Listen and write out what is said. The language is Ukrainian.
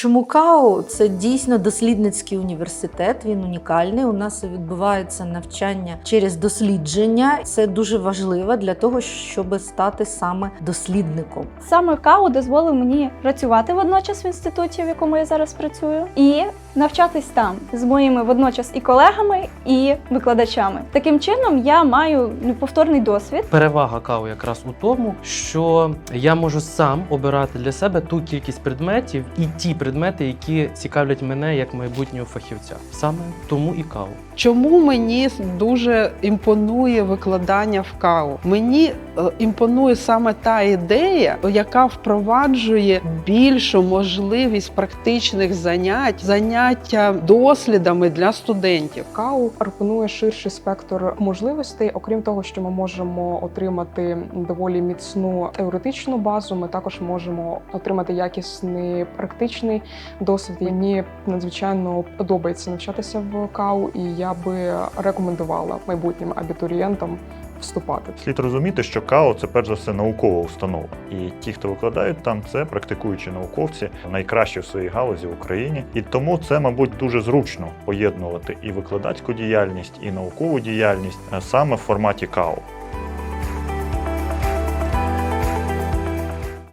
Чому КАУ? Це дійсно дослідницький університет. Він унікальний. У нас відбувається навчання через дослідження. Це дуже важливо для того, щоб стати саме дослідником. Саме КАУ дозволив мені працювати водночас в інституті, в якому я зараз працюю, і навчатись там з моїми водночас і колегами, і викладачами. Таким чином я маю неповторний досвід. Перевага каву якраз у тому, що я можу сам обирати для себе ту кількість предметів і ті предмети, які цікавлять мене як майбутнього фахівця. Саме тому і каву. Чому мені дуже імпонує викладання в КАУ? Мені е, імпонує саме та ідея, яка впроваджує більшу можливість практичних занять, заняття дослідами для студентів. КАУ пропонує ширший спектр можливостей. Окрім того, що ми можемо отримати доволі міцну теоретичну базу, ми також можемо отримати якісний практичний досвід. Мені надзвичайно подобається навчатися в КАУ, і я би рекомендувала майбутнім абітурієнтам вступати. Слід розуміти, що КАО це перш за все наукова установа, і ті, хто викладають там, це практикуючі науковці, найкращі в своїй галузі в Україні. І тому це, мабуть, дуже зручно поєднувати і викладацьку діяльність, і наукову діяльність саме в форматі КАО.